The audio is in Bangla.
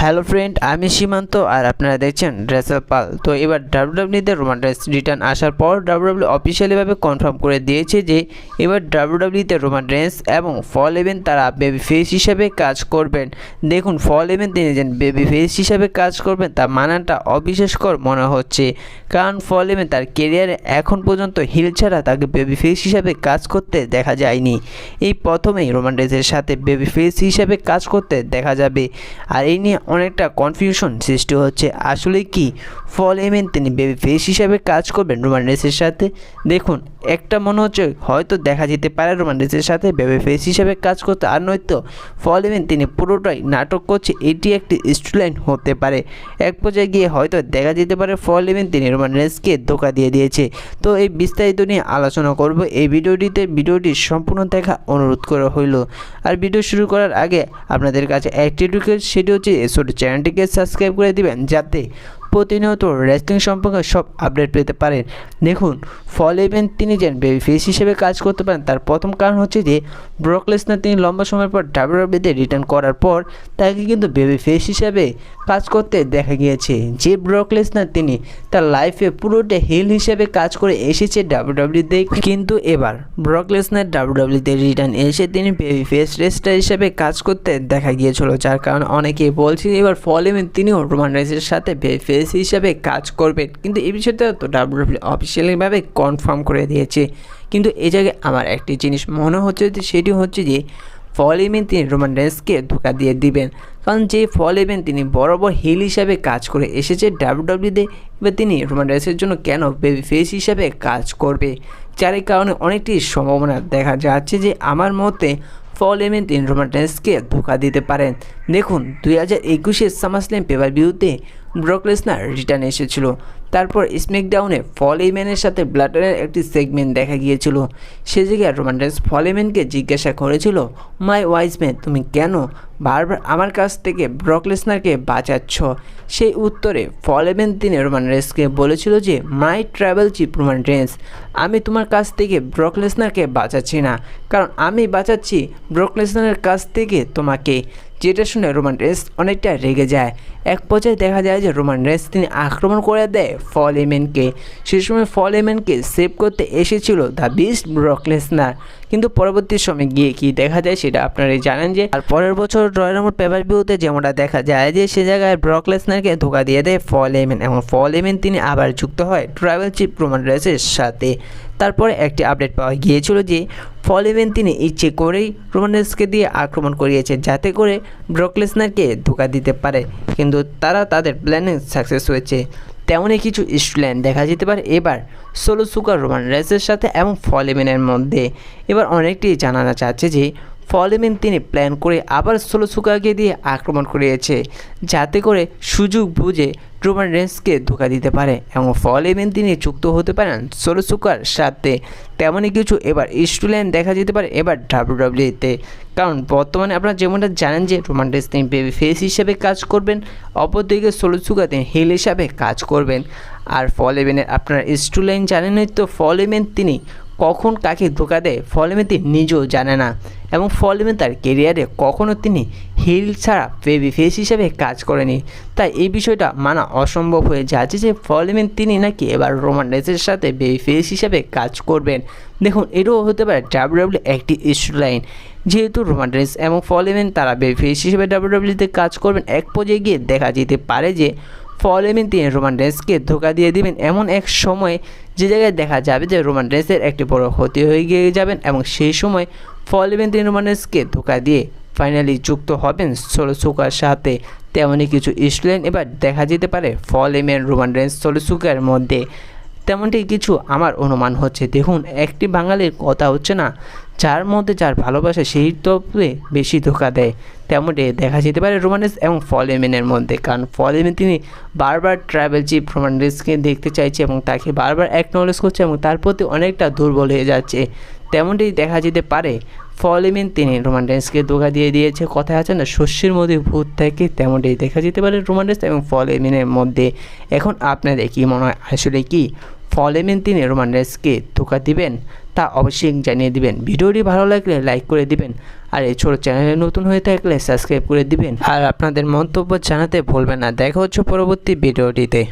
হ্যালো ফ্রেন্ড আমি সীমান্ত আর আপনারা দেখছেন রেসেল পাল তো এবার ডাব্লিউডাব্লিউতে রোমান রেস রিটার্ন আসার পর ডাব্লিউডাব্লিউ অফিসিয়ালিভাবে কনফার্ম করে দিয়েছে যে এবার ডাব্লিউডাব্লিউতে রোমান রেন্স এবং ফল ইভেন তারা বেবি ফেস হিসেবে কাজ করবেন। দেখুন ফল ইভেন তিনি যে বেবি ফেস হিসেবে কাজ করবেন তা মানানটা অবিশ্বাসকর মনে হচ্ছে। কারণ ফল ইভেন তার কেরিয়ারে এখন পর্যন্ত হিল ছাড়া তাকে বেবি ফেস হিসেবে কাজ করতে দেখা যায়নি। এই প্রথমেই রোমান রেন্সের সাথে বেবি ফেস হিসেবে কাজ করতে দেখা যাবে। আর এই নিয়ে অনেকটা কনফিউশন সৃষ্টি হচ্ছে। আসলে কি? ফল এমেন তিনি বেবি ফেস হিসাবে কাজ করবেন রোমান রেসের সাথে। দেখুন একটা মনে হচ্ছে হয়তো দেখা যেতে পারে রোমান রেসের সাথে বেবি ফেস হিসাবে কাজ করতে। আর নয়তো ফল এমেন তিনি পুরোটাই নাটক করছে, এটি একটি স্টুডেন্ট হতে পারে। এক পর্যায়ে গিয়ে হয়তো দেখা যেতে পারে, ফল এমেন তিনি রোমান রেসকে ধোকা দিয়ে দিয়েছে। তো এই বিস্তারিত নিয়ে আলোচনা করব এই ভিডিওটিতে। ভিডিওটি সম্পূর্ণ দেখা অনুরোধ করা হইল। আর ভিডিও শুরু করার আগে আপনাদের কাছে একটি রিকোয়েস্ট সেটি হচ্ছে ছোটো চ্যানেলটিকে সাবস্ক্রাইব করে দিবেন, যাতে প্রতিনিয়ত রেসলিং সম্পর্কে সব আপডেট পেতে পারেন। দেখুন ফল ইভেন্ট তিনি যেন বেবি ফেস হিসেবে কাজ করতে পারেন, তার প্রথম কারণ হচ্ছে যে ব্রকলেসনার তিনি লম্বা সময়ের পর ডাব্লিউডাব্লিউতে রিটার্ন করার পর, তাকে কিন্তু বেবি ফেস হিসেবে কাজ করতে দেখা গিয়েছে। যে ব্রক লেসনার তিনি তার লাইফে পুরোটা হিল হিসেবে কাজ করে এসেছে ডাব্লিউডাব্লিউতে কিন্তু এবার ব্রক লেসনার ডাব্লিউডাব্লিউতে রিটার্ন এসে তিনি বেবি ফেস রেস্টার হিসেবে কাজ করতে দেখা গিয়েছিল, যার কারণে অনেকেই বলছে এবার ফল ইভেন্ট তিনিও রোমান রাইসের সাথে বেবি ফেস হিসাবে কাজ করবেন। কিন্তু এই বিষয়টা তো ডাব্লিউডাব্লিউ অফিসিয়ালিভাবে কনফার্ম করে দিয়েছে। কিন্তু এ জায়গায় আমার একটি জিনিস মনে হচ্ছে যে, সেটি হচ্ছে যে ফল ইভেন্ট তিনি রোমান রেন্সকে ধোকা দিয়ে দিবেন। কারণ যে ফল ইভেন্ট তিনি বরাবর হিল হিসাবে কাজ করে এসেছে ডাব্লিউডাব্লিউতে এবার তিনি রোমান রাইসের জন্য কেন বেবি ফেস হিসাবে কাজ করবে? যার কারণে অনেকটি সম্ভাবনা দেখা যাচ্ছে যে আমার মতে ফল এমেন তিন রোমান রেন্সকে ধোকা দিতে পারেন। দেখুন, দুই হাজার একুশের সামাসলেম পেপার ভিউতে ব্রক লেসনার রিটার্ন এসেছিল। তারপর স্মেকডাউনে ফল এমেনের সাথে ব্লাটারের একটি সেগমেন্ট দেখা গিয়েছিল। সে জায়গায় রোমান রেন্স ফল এমেনকে জিজ্ঞাসা করেছিল, মাই ওয়াইজ ম্যান, তুমি কেন বারবার আমার কাছ থেকে ব্রক লেসনারকে বাঁচাচ্ছ? সেই উত্তরে ফল এমেন তিনি রোমান রেন্সকে বলেছিল যে, my tribal chief Roman Reigns আমি তোমার কাছ থেকে ব্রক লেসনারকে বাঁচাচ্ছি না। কারণ আমি বাঁচাচ্ছি ব্রক লেসনারের কাছ থেকে তোমাকে যেটা শুনে রোমান রেস অনেকটা রেগে যায়। এক পর্যায়ে দেখা যায় যে রোমান রেস তিনি আক্রমণ করে দেয় ফল এমেনকে সে সময় ফল এমেনকে সেভ করতে এসেছিল দ্য বিস্ট ব্রক লেসনার কিন্তু পরবর্তী সময় গিয়ে কি দেখা যায় সেটা আপনারাই জানেন যে, আর পরের বছর রয়্যাল রমোর পেপার ভিউতে যেমনটা দেখা যায় যে সে জায়গায় ব্রক লেসনারকে ধোকা দিয়ে দেয় ফল এমেন এবং ফল এমেন তিনি আবার যুক্ত হয় ট্রাভেল চিপ রোমান রেসের সাথে। তারপরে একটি আপডেট পাওয়া গিয়েছিল যে ফল ইভেন তিনি ইচ্ছে করেই রোমান রেসকে দিয়ে আক্রমণ করিয়েছে যাতে করে ব্রকলেসনারকে ধোকা দিতে পারে, কিন্তু তারা তাদের প্ল্যানে সাকসেস হয়েছে। তেমনই কিছু স্টুডেন্ট দেখা যেতে পারে এবার ষোলো সুকার রোমান রেসের সাথে এবং ফল ইভেনের মধ্যে। এবার অনেকটি জানানো চাচ্ছে যে ফলেমেন তিনি প্ল্যান করে আবার ষোলো সুকাকে দিয়ে আক্রমণ করিয়েছে, যাতে করে সুযোগ বুঝে রোমান রেন্সকে ধোকা দিতে পারে এবং ফলেমেন তিনি যুক্ত হতে পারেন ষোলো সুকার সাথে। তেমনই কিছু এবার স্টুডেন্ট দেখা যেতে পারে এবার ডাব্লিউডাব্লিউতে কারণ বর্তমানে আপনারা যেমনটা জানেন যে রোমান রেন্স তিনি বেবি ফেস হিসেবে কাজ করবেন, অপরদিকে ষোলো সুকা তিনি হিল হিসাবে কাজ করবেন। আর ফলেমেনের আপনারা স্টুডেন্ট জানেনই তো ফলেমেন তিনি কখন কাকে ধোকা দেয় ফলেমেন তিনি নিজেও জানে না এবং ফলেমেন তার কেরিয়ারে কখনও তিনি হিল ছাড়া বেবি ফেস হিসেবে কাজ করেনি। তাই এই বিষয়টা মানা অসম্ভব হয়ে যাচ্ছে যে ফলেমেন তিনি নাকি এবার রোমান রেসের সাথে বেবি ফেস হিসেবে কাজ করবেন। দেখুন, এটাও হতে পারে ডাব্লিউডাব্লিউ একটি ইস্যু লাইন যেহেতু রোমান রেস এবং ফলেমেন তারা বেবি ফেস হিসেবে ডাব্লিউডাব্লিউতে কাজ করবেন, এক পর্যায়ে গিয়ে দেখা যেতে পারে যে ফলেমেন তিনি রোমান রেসকে ধোকা দিয়ে দিবেন এমন এক সময় যে জায়গায় দেখা যাবে যে রোমান রেসের একটি বড় ক্ষতি হয়ে গিয়ে যাবেন এবং সেই সময় ফলেমেন তিনি রোমান রেসকে ধোকা দিয়ে ফাইনালি যুক্ত হবেন। সোলসুকার সাথে তেমনই কিছু স্টুডেন্ট এবার দেখা যেতে পারে। ফল ইমেন রোমান রেন্স সোলসুকার মধ্যে তেমনটি কিছু আমার অনুমান হচ্ছে। দেখুন, একটি বাঙালির কথা হচ্ছে না, যার মধ্যে যার ভালোবাসা সেই তত্ত্বে বেশি ধোকা দেয়। তেমনটি দেখা যেতে পারে রোমানেস এবং ফল এমেনের মধ্যে, কারণ ফল এমেন তিনি বারবার ট্রাভেল চিপ রোমানেসকে দেখতে চাইছে এবং তাকে বারবার অ্যাকনোলেজ করছে এবং তার প্রতি অনেকটা দুর্বল হয়ে যাচ্ছে। তেমনটি দেখা যেতে পারে, ফলেমিন তিনি রোমান রেন্সকে ধোকা দিয়ে দিয়েছে, কথা আছে না, শস্যের মধ্যে ভূত থাকে, তেমনটি দেখা যেতে পারে রোমান রেন্স এবং ফলেমিনের মধ্যে। এখন আপনাদের কী মনে হয়, আসলে কি? ফলেমিন তিনি রোমান রেন্সকে ধোকা দিবেন, তা অবশ্যই জানিয়ে দিবেন। ভিডিওটি ভালো লাগলে লাইক করে দিবেন, আর এই ছোট চ্যানেলে নতুন হয়ে থাকলে সাবস্ক্রাইব করে দিবেন। আর আপনাদের মন্তব্য জানাতে ভুলবেন না। দেখা হচ্ছে পরবর্তী ভিডিওটিতে।